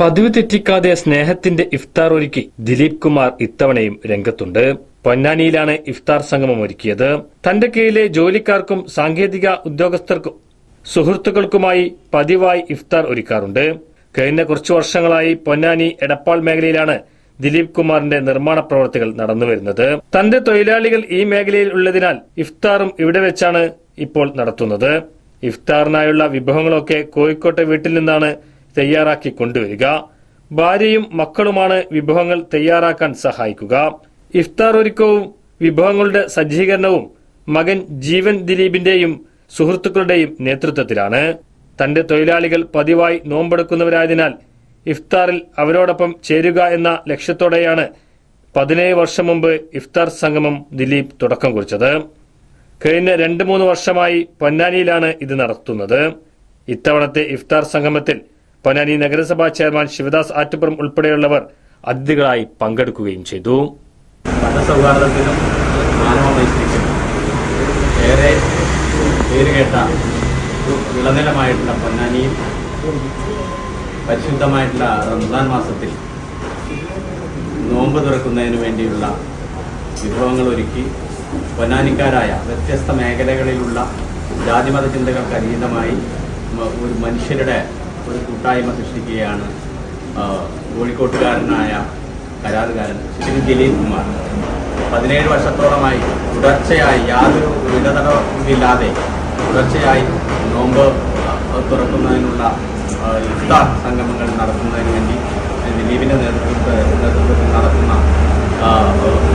പതിവ് തെറ്റിക്കാതെ സ്നേഹത്തിന്റെ ഇഫ്താർ ഒരുക്കി ദിലീപ് കുമാർ ഇത്തവണയും രംഗത്തുണ്ട്. പൊന്നാനിയിലാണ് ഇഫ്താർ സംഗമം ഒരുക്കിയത്. തന്റെ കീഴിലെ ജോലിക്കാർക്കും സാങ്കേതിക ഉദ്യോഗസ്ഥർക്കും സുഹൃത്തുക്കൾക്കുമായി പതിവായി ഇഫ്താർ ഒരുക്കാറുണ്ട്. കഴിഞ്ഞ കുറച്ചു വർഷങ്ങളായി പൊന്നാനി എടപ്പാൾ മേഖലയിലാണ് ദിലീപ് കുമാറിന്റെ നിർമ്മാണ പ്രവർത്തികൾ നടന്നുവരുന്നത്. തന്റെ തൊഴിലാളികൾ ഈ മേഖലയിൽ ഉള്ളതിനാൽ ഇഫ്താറും ഇവിടെ വെച്ചാണ് ഇപ്പോൾ നടത്തുന്നത്. ഇഫ്താറിനായുള്ള വിഭവങ്ങളൊക്കെ കോഴിക്കോട്ടെ വീട്ടിൽ നിന്നാണ് തയ്യാറാക്കി കൊണ്ടുവരിക. ഭാര്യയും മക്കളുമാണ് വിഭവങ്ങൾ തയ്യാറാക്കാൻ സഹായിക്കുക. ഇഫ്താർ ഒരുക്കവും വിഭവങ്ങളുടെ സജ്ജീകരണവും മകൻ ജീവൻ ദിലീപിന്റെയും സുഹൃത്തുക്കളുടെയും നേതൃത്വത്തിലാണ്. തന്റെ തൊഴിലാളികൾ പതിവായി നോമ്പെടുക്കുന്നവരായതിനാൽ ഇഫ്താറിൽ അവരോടൊപ്പം ചേരുക എന്ന ലക്ഷ്യത്തോടെയാണ് പതിനേഴ് വർഷം മുമ്പ് ഇഫ്താർ സംഗമം ദിലീപ് തുടക്കം കുറിച്ചത്. കഴിഞ്ഞ രണ്ട് മൂന്ന് വർഷമായി പൊന്നാനിയിലാണ് ഇത് നടത്തുന്നത്. ഇത്തവണത്തെ ഇഫ്താർ സംഗമത്തിൽ പൊന്നാനി നഗരസഭാ ചെയർമാൻ ശിവദാസ് ആറ്റപ്പുറം ഉൾപ്പെടെയുള്ളവർ അതിഥികളായി പങ്കെടുക്കുകയും ചെയ്തു. മതസൗഹാർദ്ദത്തിനും മാനവമൈത്രിക്കും ഏറെ പേരുകേട്ട കേട്ട വിളനിലമായിട്ടുള്ള പൊന്നാനിയും പരിശുദ്ധമായിട്ടുള്ള റംസാൻ മാസത്തിൽ നോമ്പ് തുറക്കുന്നതിന് വേണ്ടിയുള്ള വിഭവങ്ങൾ ഒരുക്കി പൊന്നാനിക്കാരായ വ്യത്യസ്ത മേഖലകളിലുള്ള ജാതിമത ചിന്തകൾക്ക് അതീതമായി ഒരു മനുഷ്യരുടെ ഒരു കൂട്ടായ്മ സൃഷ്ടിക്കുകയാണ് കോഴിക്കോട്ടുകാരനായ കരാറുകാരൻ ശ്രീ ദിലീപ് കുമാർ. പതിനേഴ് വർഷത്തോളമായി തുടർച്ചയായി യാതൊരു ഇടതടവില്ലാതെ തുടർച്ചയായി നോമ്പ് തുറക്കുന്നതിനുള്ള യുദ്ധ സംഗമങ്ങൾ നടത്തുന്നതിന് വേണ്ടി ദിലീപിന്റെ നേതൃത്വത്തിൽ നടത്തുന്ന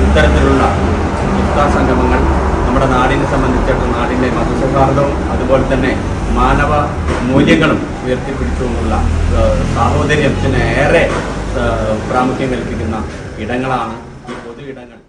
ഇത്തരത്തിലുള്ള ഇഫ്താർ സംഗമങ്ങൾ നമ്മുടെ നാടിനെ സംബന്ധിച്ചിടത്തോളം നാടിന്റെ മതസൗഹാർദ്ദവും അതുപോലെ തന്നെ മാനവ മൂല്യങ്ങളും ഉയർത്തിപ്പിടിച്ചുകൊണ്ടുള്ള സാഹോദര്യത്തിന് ഏറെ പ്രാമുഖ്യം കൽപ്പിക്കുന്ന ഇടങ്ങളാണ് ഈ പൊതു ഇടങ്ങൾ.